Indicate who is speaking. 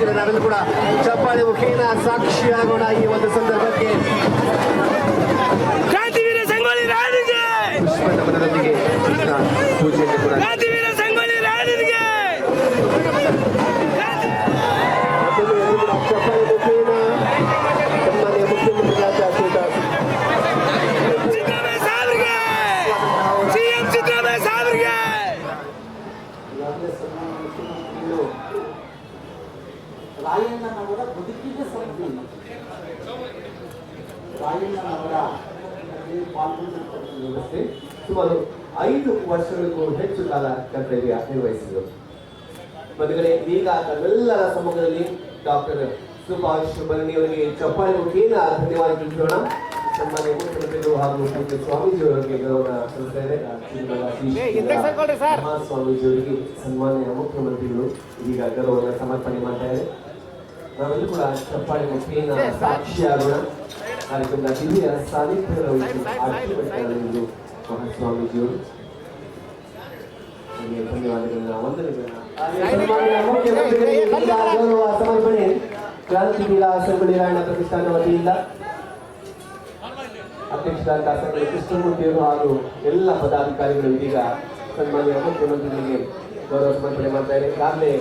Speaker 1: ಬಯಸ್ತೇವೆ ನಾವೆಲ್ಲೂ ಕೂಡ ಚಪ್ಪಾಳೆ ಮುಖೇನ ಸಾಕ್ಷಿಯಾಗೋಣ ಈ ಒಂದು ಸಂದರ್ಭಕ್ಕೆ. ಕ್ರಾಂತಿವೀರ ಪೂಜೆಯಲ್ಲಿ ಕೂಡ
Speaker 2: ರಾಯಣ್ಣನವರ ಬದುಕಿಗೆ ಸಂಧಿ ರಾಯಣ್ಣನವರ
Speaker 1: ವ್ಯವಸ್ಥೆ. ಸುಮಾರು ಐದು ವರ್ಷಗಳಿಗೂ ಹೆಚ್ಚು ಕಾಲ ಕರ್ತವ್ಯ ನಿರ್ವಹಿಸಿದರು ಮದುವೆ ಈಗ ತಮ್ಮೆಲ್ಲರ ಸಮ್ಮುಖದಲ್ಲಿ ಡಾಕ್ಟರ್ ಸುಭಾಷ್ ಬರಣಿಯವರಿಗೆ ಚಪ್ಪಾಳಿ ಮುಖೇನ ಧನ್ಯವಾದ ತಿಳಿಸೋಣ. ಸನ್ಮಾನ್ಯ ಮುಖ್ಯಮಂತ್ರಿಗಳು ಹಾಗೂ ಪೂಜ್ಯ ಸ್ವಾಮೀಜಿಯವರಿಗೆ ಗೌರವ ಸ್ವಾಮೀಜಿಯವರಿಗೆ ಸನ್ಮಾನ್ಯ ಮುಖ್ಯಮಂತ್ರಿಗಳು ಈಗ ಗೌರವ ಸಮರ್ಪಣೆ ಮಾಡ್ತಾ ಇದೆ ನಾವೆಲ್ಲೂ ಕೂಡ ಚಪ್ಪಾಳೆ ಸಾಕ್ಷಿಯಾಗೋಣ ಕಾರ್ಯಕ್ರಮದ ಮಹಾಸ್ವಾಮೀಜಿಯವರು. ಧನ್ಯವಾದಗಳನ್ನ ವಂದನೆಗಳನ್ನ ಸಮರ್ಪಣೆ. ಕ್ರಾಂತಿ ವಿಲಾಸ ರಾಯಣ ಪ್ರತಿಷ್ಠಾನ ವತಿಯಿಂದ. ಅಧ್ಯಕ್ಷರಾದ ಸಂಘ ಕೃಷ್ಣಮೂರ್ತಿಯವರು ಹಾಗೂ ಎಲ್ಲ ಪದಾಧಿಕಾರಿಗಳು ಇದೀಗ ಸನ್ಮಾನ್ಯ ಮುಖ್ಯಮಂತ್ರಿಗಳಿಗೆ ಗೌರವ ಸಮರ್ಪಣೆ ಮಾಡ್ತಾ ಇದೆ ಈಗಾಗಲೇ